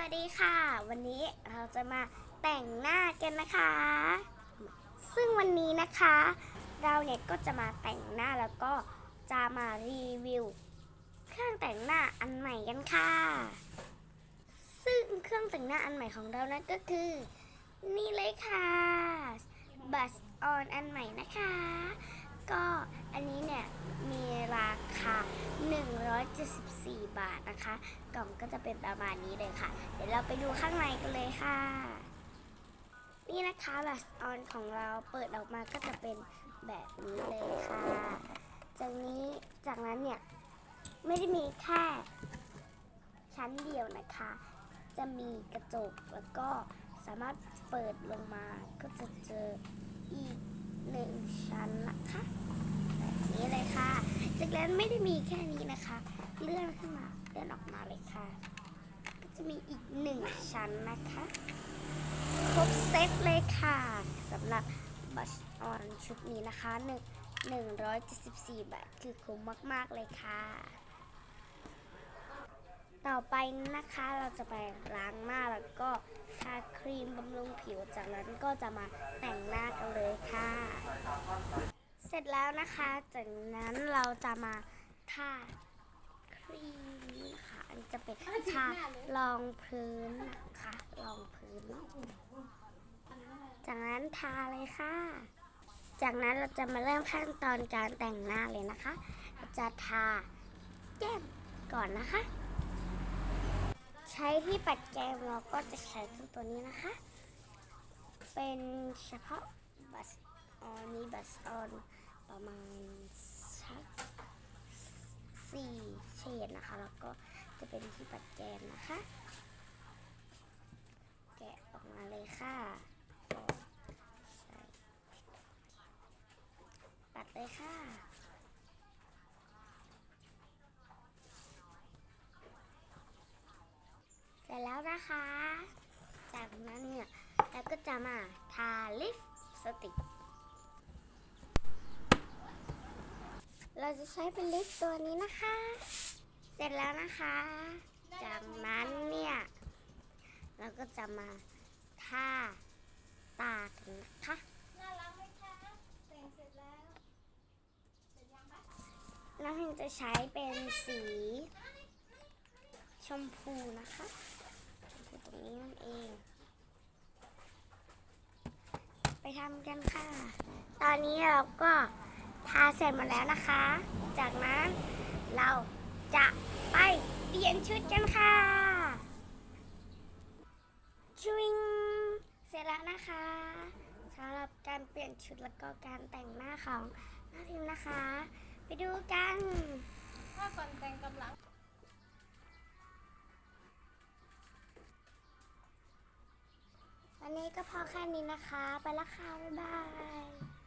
วัสดีค่ะ วันนี้เราจะมาแต่งหน้ากันนะคะ ซึ่งวันนี้นะคะ เราเนี่ยก็จะมาแต่งหน้าแล้วก็จะมารีวิว เครื่องแต่งหน้าอันใหม่กันค่ะ ซึ่งเครื่องแต่งหน้าอันใหม่ของเรานั้นก็คือ นี่เลยค่ะบัสออนอันใหม่นะคะ ก็อันนี้เนี่ยมีราคา 174 บาทนะคะ กล่องก็จะเป็นประมาณนี้เลยค่ะ เดี๋ยวเราไปดูข้างในกันเลยค่ะ นี่นะคะบัสออนของเราเปิดออกมาก็จะเป็นแบบนี้เลยค่ะ จากนี้จากนั้นเนี่ย ไม่ได้มีแค่ชั้นเดียวนะคะ จะมีกระจกแล้วก็สามารถเปิดลงมาก็จะเจออีกหนึ่งชั้นนะคะแบบนี้เลยค่ะ จากนั้นไม่ได้มีแค่นี้นะคะ ลื่อนขึ้นมาเลื่อนออกมาเลยค่ะ ก็จะมีอีกหนึ่งชั้นนะคะ ครบเซตเลยค่ะสำหรับบัชออนชุดนี้นะคะหนึ่งหนึ่งร้อยเจ็ดสิบสี่บาทคือคุ้มมาก ๆ เลยค่ะ ต่อไปนะคะเราจะไปล้างหน้าแล้วก็ทาครีมบำรุงผิว จากนั้นก็จะมาแต่งหน้ากันเลยค่ะ เสร็จแล้วนะคะ จากนั้นเราจะมาทา รีมนี่ค่ะ อันนี้จะเป็นทารองพื้นนะคะรองพื้น จากนั้นทาเลยค่ะ จากนั้นเราจะมาเริ่มขั้นตอนการแต่งหน้าเลยนะคะเราจะทาแก้มก่อนนะคะ ใช้ที่ปัดแก้มเราก็จะใช้ตัวตัวนี้นะคะ เป็นเฉพาะบัสออนนี้บัสออนประมาณสักสี่เฉดนะคะ แล้วก็จะเป็นที่ปัดแกมนะคะ แกะออกมาเลยค่ะปัดเลยค่ะเสร็จแล้วนะคะ จากนั้นเนี่ยเราก็จะมาทาลิปสติกเราจะใช้เป็นลิปตัวนี้นะคะ ร็จแล้วนะคะ จากนั้นเนี่ย เราก็จะมาทาตากันนะคะน่ารักไหมคะแต่งเสร็จแล้วเสร็จยังคะน้องพิมจะใช้เป็นสีชมพูนะคะชมพูตรงนี้นั่นเอง ไปทำกันค่ะ ตอนนี้เราก็ทาเสร็จหมดแล้วนะคะ จากนั้นเรา จะไปเปลี่ยนชุดกันค่ะชุงเสร็จแล้วนะคะสำหรับการเปลี่ยนชุดแล้วก็การแต่งหน้าของน้าพิมนะคะ ไปดูกันถ้าก่อนแต่งกำลังวันนี้ก็พอแค่นี้นะคะ ไปและค่ะ บ๊ายบาย